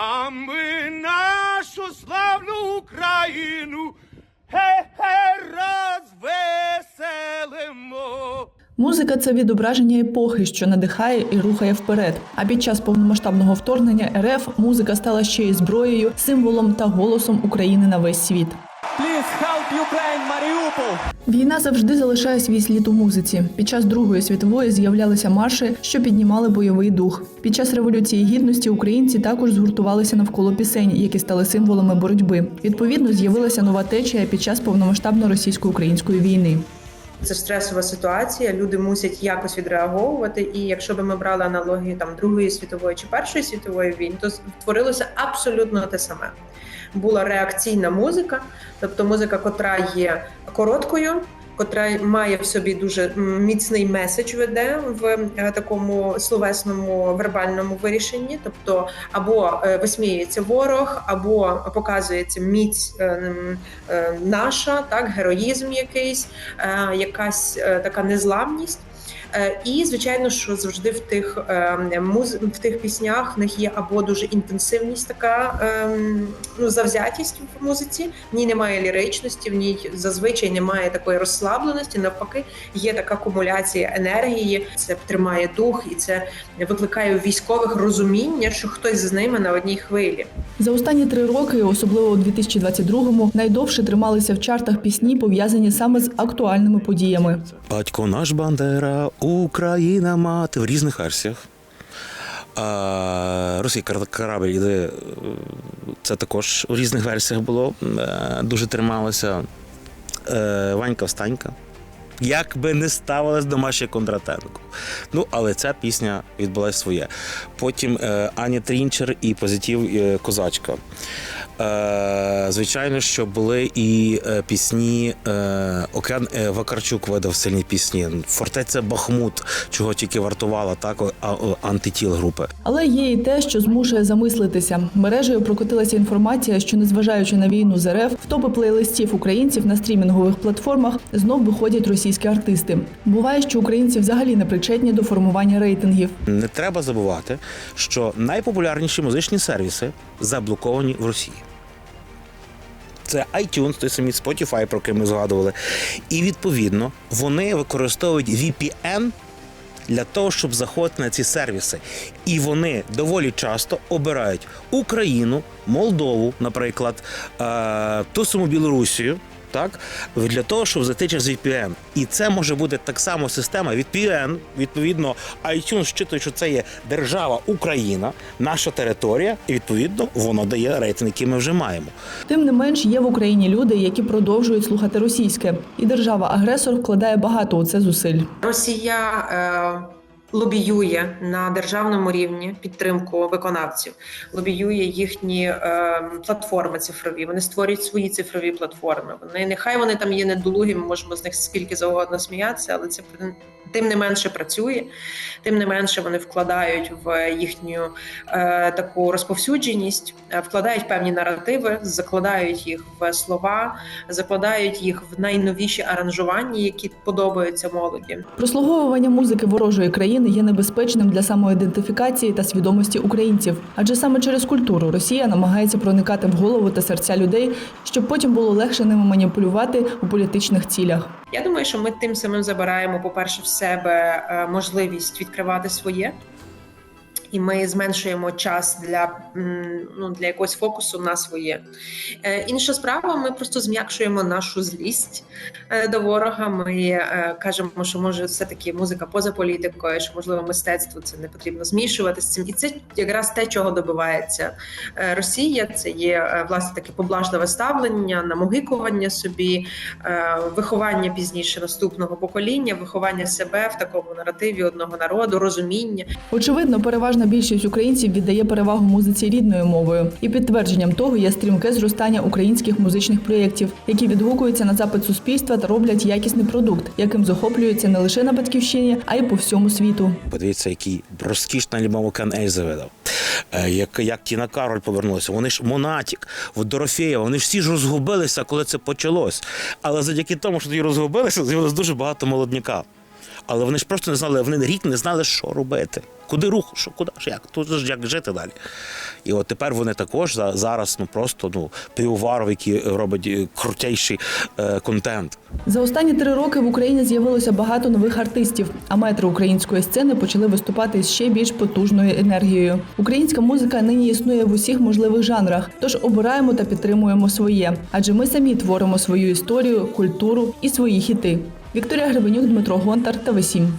А ми нашу славну Україну розвеселимо. Музика це відображення епохи, що надихає і рухає вперед. А під час повномасштабного вторгнення РФ музика стала ще й зброєю, символом та голосом України на весь світ. Please help Ukraine, Mariupol! Війна завжди залишає свій слід у музиці. Під час Другої світової з'являлися марші, що піднімали бойовий дух. Під час революції гідності українці також згуртувалися навколо пісень, які стали символами боротьби. Відповідно, з'явилася нова течія під час повномасштабно російсько-української війни. Це стресова ситуація. Люди мусять якось відреаговувати. І якщо би ми брали аналогії там Другої світової чи Першої світової війни, то творилося абсолютно те саме. Була реакційна музика, тобто музика, котра є короткою, котра має в собі дуже міцний меседж веде в е, такому словесному вербальному вирішенні. Тобто, або е, висміюється ворог, або показується міць е, наша, так героїзм якийсь, якась така незламність. Е, І звичайно, що завжди в тих е, муз... в тих піснях в них є або дуже інтенсивність, така ем, ну завзятість в музиці. В ній немає ліричності, в ній зазвичай немає такої розслабленості. Навпаки, є така акумуляція енергії. Це тримає дух, і це викликає у військових розуміння, що хтось з ними на одній хвилі. За останні три роки, особливо у 2022-му, найдовше трималися в чартах пісні, пов'язані саме з актуальними подіями. Батько наш Бандера, Україна мати в різних версіях. А, Росій кар- корабль іде. е, Це також у різних версіях було. е, Дуже трималося. Е, Ванька Встанька. Як би не ставилась до Маші Кондратенко. Ну, але ця пісня відбулася своє. Потім Аня Трінчер і позитив е, Козачка. Е, звичайно, що були і е, пісні. Е, Океан Вакарчук видав сильні пісні. Фортеця Бахмут, чого тільки вартувала так антитіл групи. Але є і те, що змушує замислитися. Мережею прокотилася інформація, що незважаючи на війну з РФ, в топи плейлистів українців на стрімінгових платформах знов виходять російські артисти. Буває, що українці взагалі не причетні до формування рейтингів. Не треба забувати, що найпопулярніші музичні сервіси заблоковані в Росії. Це iTunes, той самий Spotify, про який ми згадували. І відповідно вони використовують VPN для того, щоб заходити на ці сервіси. І вони доволі часто обирають Україну, Молдову, наприклад, е, ту саму Білорусію. Так, для того, щоб зайти через VPN. І це може бути так само система VPN, відповідно, iTunes щитує, що це є держава Україна, наша територія, і відповідно воно дає рейтинг, який ми вже маємо. Тим не менш, є в Україні люди, які продовжують слухати російське, і держава-агресор вкладає багато у це зусиль. Росія е, лобіює на державному рівні підтримку виконавців, лобіює їхні е, платформи цифрові. Вони створюють свої цифрові платформи. Вони нехай вони там є недолугі, ми можемо з них скільки завгодно сміятися, але це тим не менше працює, тим не менше вони вкладають в їхню е, таку розповсюдженість, е, вкладають певні наративи, закладають їх в слова, закладають їх в найновіші аранжування, які подобаються молоді. Прослуговування музики ворожої країни є небезпечним для самоідентифікації та свідомості українців, адже саме через культуру Росія намагається проникати в голову та серця людей, щоб потім було легше ними маніпулювати у політичних цілях. Я думаю, що ми тим самим забираємо, по-перше, в себе е, можливість відкривати своє. І ми зменшуємо час для ну для якогось фокусу на своє. Е, інша справа, ми просто зм'якшуємо нашу злість е, до ворога. Ми е, кажемо, що може все таки музика поза політикою, що можливо мистецтво це не потрібно змішувати з цим. І це якраз те, чого добивається Росія. Це є власне таке поблажливе ставлення, намогикування собі, виховання пізніше наступного покоління, виховання себе в такому наративі одного народу, розуміння. Очевидно, переважна більшість українців віддає перевагу музиці рідною мовою, і підтвердженням того є стрімке зростання українських музичних проєктів, які відгукуються на запит суспільства та роблять якісний продукт, яким захоплюються не лише на батьківщині, а й по всьому світу. Подивіться, який розкішний альбом Окен Ельзи видав. Е, Як, як Тіна Кароль повернулася, вони ж Монатік, Дорофєєва, вони ж всі ж розгубилися, коли це почалось. Але завдяки тому, що тоді розгубилися, з'явилось дуже багато молодняка. Але вони ж просто не знали, вони рік не знали, що робити. Куди рух, що куди ж як? Тут ж як жити далі. І от тепер вони також за- зараз ну просто ну півоваров, який робить е, крутейший е, контент. За останні три роки в Україні з'явилося багато нових артистів, а метри української сцени почали виступати з ще більш потужною енергією. Українська музика нині існує в усіх можливих жанрах, тож обираємо та підтримуємо своє, адже ми самі творимо свою історію, культуру і свої хіти. Вікторія Гребенюк, Дмитро Гонтар та Весім.